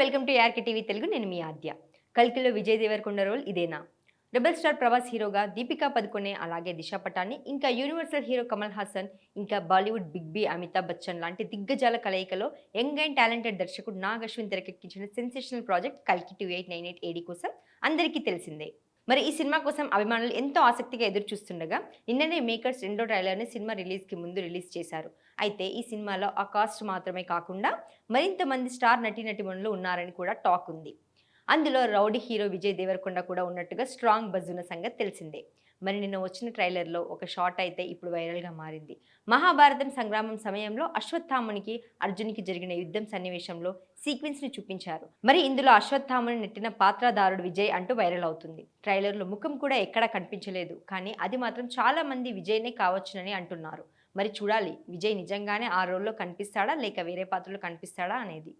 Welcome to ARK TV Telugu. నేను మీ ఆద్య. కల్కిలో విజయ్ దేవరకొండ రోల్ ఇదేనా? రెబల్ స్టార్ ప్రభాస్ హీరోగా దీపికా పదుకొనే అలాగే దిశా పటాని ఇంకా యూనివర్సల్ హీరో కమల్ హాసన్ ఇంకా Bollywood big B Amitabh Bachchan లాంటి దిగ్గజాల కలయికలో యంగ్ అండ్ టాలెంటెడ్ దర్శకుడు నాగ్ అశ్విన్ తెరకెక్కించిన సెన్సేషనల్ ప్రాజెక్ట్ కల్కి two eight nine eight AD కోసం అందరికీ తెలిసిందే. మరి ఈ సినిమా కోసం అభిమానులు ఎంతో ఆసక్తిగా ఎదురు చూస్తుండగా నిన్ననే మేకర్స్ రెండో ట్రైలర్ని సినిమా రిలీజ్కి ముందు రిలీజ్ చేశారు. అయితే ఈ సినిమాలో ఆ కాస్ట్ మాత్రమే కాకుండా మరింత మంది స్టార్ నటీనటిమణులు ఉన్నారని కూడా టాక్ ఉంది. అందులో రౌడీ హీరో విజయ్ దేవరకొండ కూడా ఉన్నట్టుగా స్ట్రాంగ్ బజ్ ఉన్న సంగతి తెలిసిందే. మరి నిన్న వచ్చిన ట్రైలర్లో ఒక షాట్ అయితే ఇప్పుడు వైరల్గా మారింది. మహాభారతం సంగ్రామం సమయంలో అశ్వత్థామునికి అర్జున్కి జరిగిన యుద్ధం సన్నివేశంలో సీక్వెన్స్ని చూపించారు. మరి ఇందులో అశ్వత్థాముని నెట్టిన పాత్రధారుడు విజయ్ అంటూ వైరల్ అవుతుంది. ట్రైలర్లో ముఖం కూడా ఎక్కడా కనిపించలేదు. కానీ అది మాత్రం చాలా మంది విజయ్నే కావచ్చునని అంటున్నారు. మరి చూడాలి విజయ్ నిజంగానే ఆ రోల్లో కనిపిస్తాడా లేక వేరే పాత్రలో కనిపిస్తాడా అనేది.